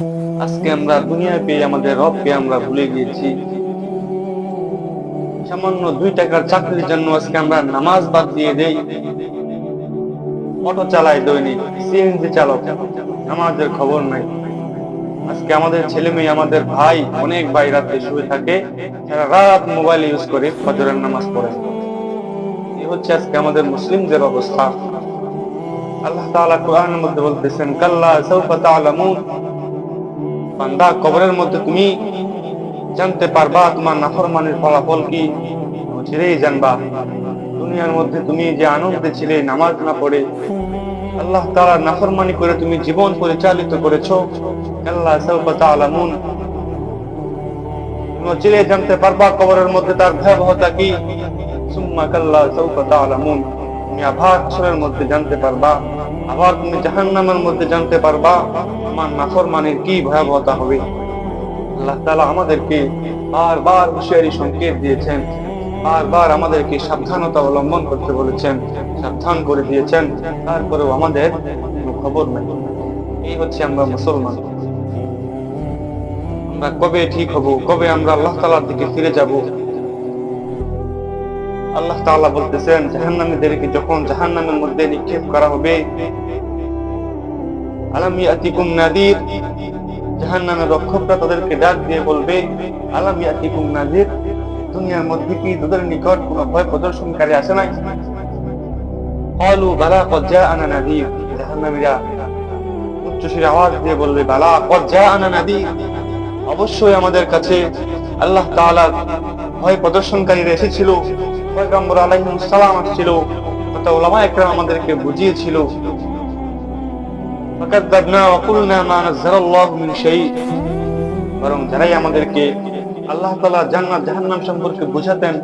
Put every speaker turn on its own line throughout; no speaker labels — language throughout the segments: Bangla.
আজকে আমরা দুনিয়ায় পেয়ে, আমাদের রবকে আমরা ভুলে গিয়েছি। সামান্য দুই টাকার চাকরির জন্য আজকে আমরা নামাজ বাদ দিয়ে দেই। অটো চালাই দৈনিক সিএনজি চালক, আমাদের খবর নাই। আজকে আমাদের ছেলে মেয়ে, আমাদের ভাই, অনেক ভাই রাতে শুয়ে থাকে, সারা রাত মোবাইল ইউজ করে ফজরের নামাজ পড়ে। এই হচ্ছে আজকে আমাদের মুসলিমদের অবস্থা। আল্লাহ তাআলা কোরআনের মধ্যে বলতেছেন, কাল্লা সাউফা তাআলামুন। বান্দা কবরের মধ্যে তুমি জানতে পারবা তোমার নাফরমানের ফলাফল কি? ছেড়েই জানবা। দুনিয়ার মধ্যে তুমি যে আনন্দে ছিলে নামাজ না পড়ে, আল্লাহ তাআলা নাফরমানি করে তুমি জীবন পরিচালিত করেছ। আল্লাহ সাউফা তাআলামুন। চিরে জানতে পারবা কবরের মধ্যে তার ভয়াবহতা কি? সুম্মা কাল্লা সাউফা তাআলামুন। তুমি আবার মধ্যে জানতে পারবা। আবার তুমি জাহান্নামের মধ্যে জানতে পারবা আমার নাফরমানির কি ভয়াবহতা হবে। আল্লাহ তাআলা আমাদেরকে বারবার হুঁশিয়ারি সংকেত দিয়েছেন, বারবার আমাদেরকে সাবধানতা অবলম্বন করতে বলেছেন, সাবধান করে দিয়েছেন, তারপরেও আমাদের খবর নাই। এই হচ্ছে আমরা মুসলমান। আমরা কবে ঠিক হব, কবে আমরা আল্লাহ তাআলার দিকে ফিরে যাব আল্লাহ তাআলা বলতেছেন, জাহান্নামীদেরকে যখন জাহান্নামের মধ্যে নিক্ষেপ করা হবে, আলাম ইয়াতিকুম নাদির, জাহান্নামের রক্ষকরা তাদেরকে ডাক দিয়ে বলবে, আলাম ইয়াতিকুম নাদির, দুনিয়ার মধ্যে কি তাদের নিকট কোনো ভয় প্রদর্শনকারী নাই? বালা নাদির। জাহান্নামীরা আওয়াজ দিয়ে বলবে, বালা নাদির। অবশ্যই আমাদের কাছে আল্লাহ ভয় প্রদর্শনকারীরা এসেছিল। পয়গম্বর সালাম উলামা একরাম আমাদেরকে বুঝিয়েছিল। ওয়া কুলনা মা নাযালাল্লাহু মিন শাই বরং যারাই আমাদেরকে আল্লাহ তাআলা জান্নাত, জাহান্নাম সম্পর্কে বুঝাতেন,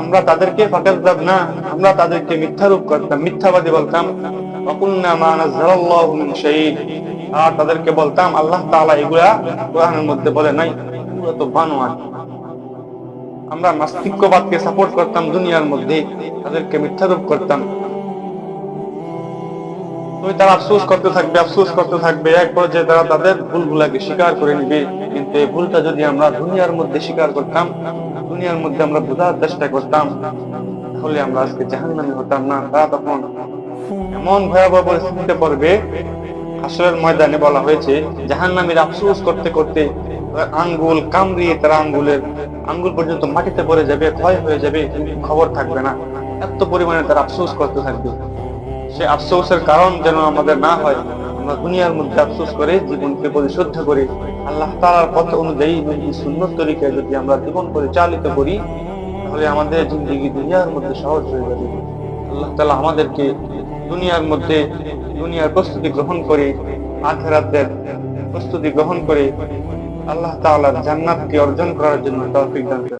আমরা তাদেরকে ফাকাদ্দাবনা, আমরা তাদেরকে মিথ্যারূপ করতাম, মিথ্যাবাদী বলতাম। ওয়া কুলনা মা নাযালাল্লাহু মিন শাই আর তাদেরকে বলতাম, আল্লাহ তাআলা এগুলা কোরআনের মধ্যে বলে নাই তো বানোয়াট। আমরা নাস্তিক্যবাদকে সাপোর্ট করতাম, দুনিয়ার মধ্যে তাদেরকে মিথ্যারূপ করতাম। তো তারা আফসোস করতে থাকবে, আফসোস করতে থাকবে, এক পর্যায়ে তারা তাদের ভুলগুলাকে স্বীকার করে নিবে। কিন্তু এই ভুলটা যদি আমরা দুনিয়ার মধ্যে স্বীকার করতাম, দুনিয়ার মধ্যে আমরা বোঝার চেষ্টা করতাম, তাহলে আমরা আজকে জাহান্নামী হতাম না। তারা তখন এমন ভয়াবহ পরিস্থিতিতে পড়বে, হাসরের ময়দানে বলা হয়েছে, জাহান্নামীর আফসোস করতে করতে আঙ্গুল কামড়িয়ে তারা আঙ্গুলের আঙ্গুল পর্যন্ত মাটিতে পড়ে যাবে, ক্ষয় হয়ে যাবে, খবর থাকবে না। এত পরিমাণে তারা আফসোস করতে থাকবে। সে আফসোসের কারণ যেন আমাদের না হয়, আমরা দুনিয়ার মধ্যে আফসোস করে জীবনকে পরিশুদ্ধ করি আল্লাহ তাআলার পথ অনুযায়ী সুন্নত যদি আমরা জীবন পরিচালিত করি, তাহলে আমাদের জিন্দগি দুনিয়ার মধ্যে সহজ হয়ে যাবে। আল্লাহ তাআলা আমাদেরকে দুনিয়ার মধ্যে দুনিয়ার প্রস্তুতি গ্রহণ করে, আখেরাতের প্রস্তুতি গ্রহণ করে আল্লাহ তাআলার জান্নাতকে অর্জন করার জন্য তৌফিক দান